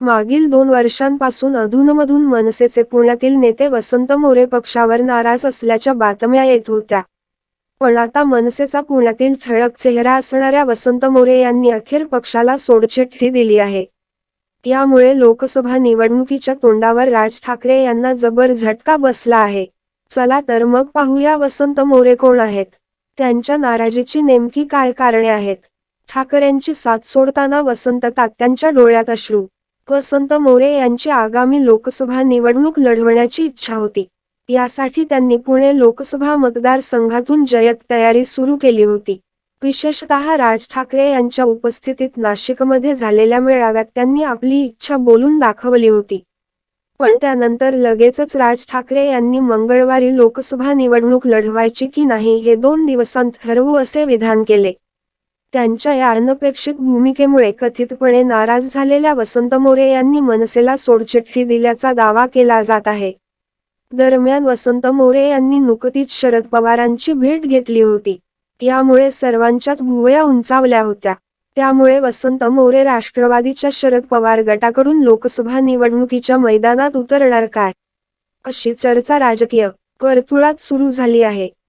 मागील दोन वर्षांपासून अधूनमधून मनसेचे पुण्यातील नेते वसंत मोरे पक्षावर नाराज असल्याच्या बातम्या येत होत्या. पण आता मनसेचा पुण्यातील ठळक चेहरा असणाऱ्या वसंत मोरे यांनी अखेर पक्षाला सोडचिठ्ठी दिली आहे. यामुळे लोकसभा निवडणुकीच्या तोंडावर राज ठाकरे यांना जबर झटका बसला आहे. चला तर मग पाहूया वसंत मोरे कोण आहेत? त्यांच्या नाराजीची नेमकी काय कारणे आहेत? ठाकरेंची साथ सोडताना वसंत तात्यांच्या डोळ्यात अश्रू वसंत मोरे यांची आगामी लोकसभा निवडणूक लढवण्याची इच्छा होती. यासाठी त्यांनी पुणे लोकसभा मतदारसंघातून जयत तयारी सुरू केली होती. विशेषतः राज ठाकरे यांच्या उपस्थितीत नाशिकमध्ये झालेल्या मेळाव्यात त्यांनी आपली इच्छा बोलून दाखवली होती. पण त्यानंतर लगेचच राज ठाकरे यांनी मंगळवारी लोकसभा निवडणूक लढवायची की नाही हे दोन दिवसांत ठरवू असे विधान केले. त्यांच्या या अनपेक्षित भूमिकेमुळे कथितपणे नाराज झालेल्या वसंत मोरे यांनी मनसेला सोडचिठ्ठी दिल्याचा दावा केला जात आहे. दरम्यान वसंत मोरे यांनी नुकतीच शरद पवारांची भेट घेतली होती. यामुळे सर्वांच्याच भुवया उंचावल्या होत्या. त्यामुळे वसंत मोरे राष्ट्रवादीच्या शरद पवार गटाकडून लोकसभा निवडणुकीच्या मैदानात उतरणार काय? अशी चर्चा राजकीय वर्तुळात सुरू झाली आहे.